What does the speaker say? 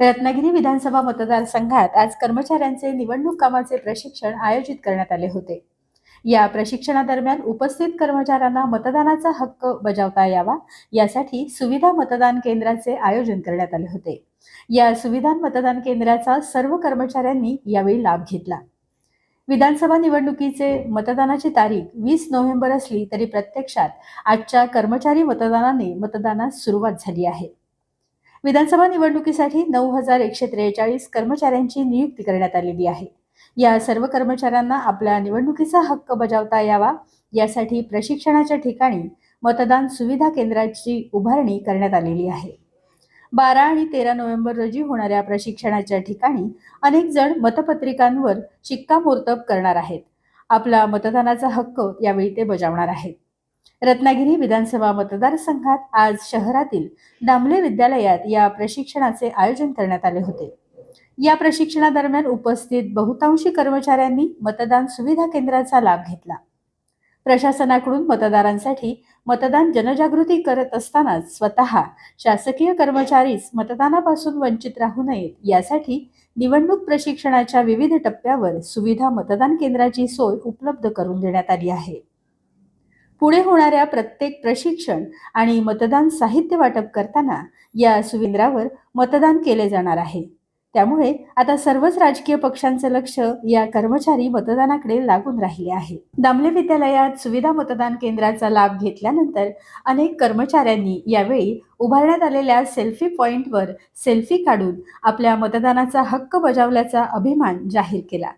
रत्नागिरी विधानसभा मतदारसंघात आज कर्मचाऱ्यांचे निवडणूक कामाचे प्रशिक्षण आयोजित करण्यात आले होते. या प्रशिक्षणादरम्यान उपस्थित कर्मचाऱ्यांना मतदानाचा हक्क बजावता यावा यासाठी सुविधा मतदान केंद्राचे आयोजन करण्यात आले होते. या सुविधा मतदान केंद्राचा सर्व कर्मचाऱ्यांनी यावेळी लाभ घेतला. विधानसभा निवडणुकीचे मतदानाची तारीख वीस नोव्हेंबर असली तरी प्रत्यक्षात आजच्या कर्मचारी मतदानाने मतदानास सुरुवात झाली आहे. विधानसभा निवडणुकीसाठी नऊ हजार एकशे त्रेचाळीस कर्मचाऱ्यांची नियुक्ती करण्यात आलेली आहे. या सर्व कर्मचाऱ्यांना आपल्या निवडणुकीचा हक्क बजावता यावा. यासाठी प्रशिक्षणाच्या ठिकाणी मतदान सुविधा केंद्राची उभारणी करण्यात आलेली आहे. बारा आणि तेरा नोव्हेंबर रोजी होणाऱ्या प्रशिक्षणाच्या ठिकाणी अनेक जण मतपत्रिकांवर शिक्कामोर्तब करणार आहेत. आपला मतदानाचा हक्क यावेळी ते बजावणार आहेत. रत्नागिरी विधानसभा मतदारसंघात आज शहरातील दामले विद्यालयात या प्रशिक्षणाचे आयोजन करण्यात आले होते. या प्रशिक्षणादरम्यान उपस्थित बहुतांशी कर्मचाऱ्यांनी मतदान सुविधा केंद्राचा लाभ घेतला. प्रशासनाकडून मतदारांसाठी मतदान जनजागृती करत असतानाच स्वतः शासकीय कर्मचारीच मतदानापासून वंचित राहू नयेत यासाठी निवडणूक प्रशिक्षणाच्या विविध टप्प्यावर सुविधा मतदान केंद्राची सोय उपलब्ध करून देण्यात आली आहे. पुढे होणाऱ्या प्रत्येक प्रशिक्षण आणि मतदान साहित्य वाटप करताना या सुविंद्रावर मतदान केले जाणार आहे. त्यामुळे आता सर्वच राजकीय पक्षांचं लक्ष या कर्मचारी मतदानाकडे लागून राहिले आहे. दामले विद्यालयात सुविधा मतदान केंद्राचा लाभ घेतल्यानंतर अनेक कर्मचाऱ्यांनी यावेळी उभारण्यात आलेल्या सेल्फी पॉइंटवर सेल्फी काढून आपल्या मतदानाचा हक्क बजावल्याचा अभिमान जाहीर केला.